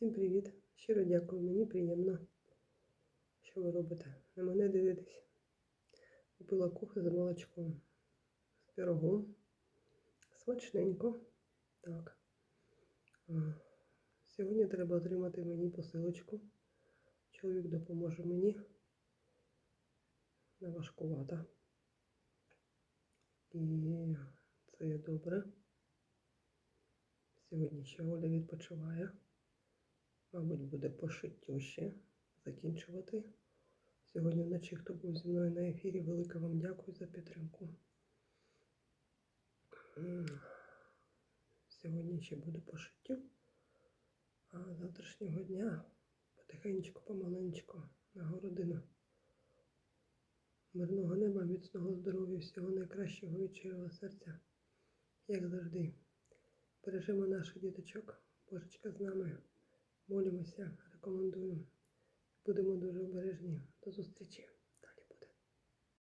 Всім привіт! Щиро дякую, мені приємно, що ви робите. На мене дивитесь. Купила кухлю з молочком, з пирогом. Смачненько. Так. Сьогодні треба отримати мені посилочку. Чоловік допоможе мені. Не важкувата. І це є добре. Сьогодні ще Оля відпочиває. Мабуть, буде по шиттю ще закінчувати. Сьогодні вночі, хто був зі мною на ефірі, велике вам дякую за підтримку. Сьогодні ще буду по шиттю, а завтрашнього дня потихеньку, помаленьку на городину. Мирного неба, міцного здоров'я, всього найкращого від щирого серця, як завжди. Бережемо наших діточок. Божечка з нами. Молимося, рекомендуємо. Будемо дуже обережні. До зустрічі.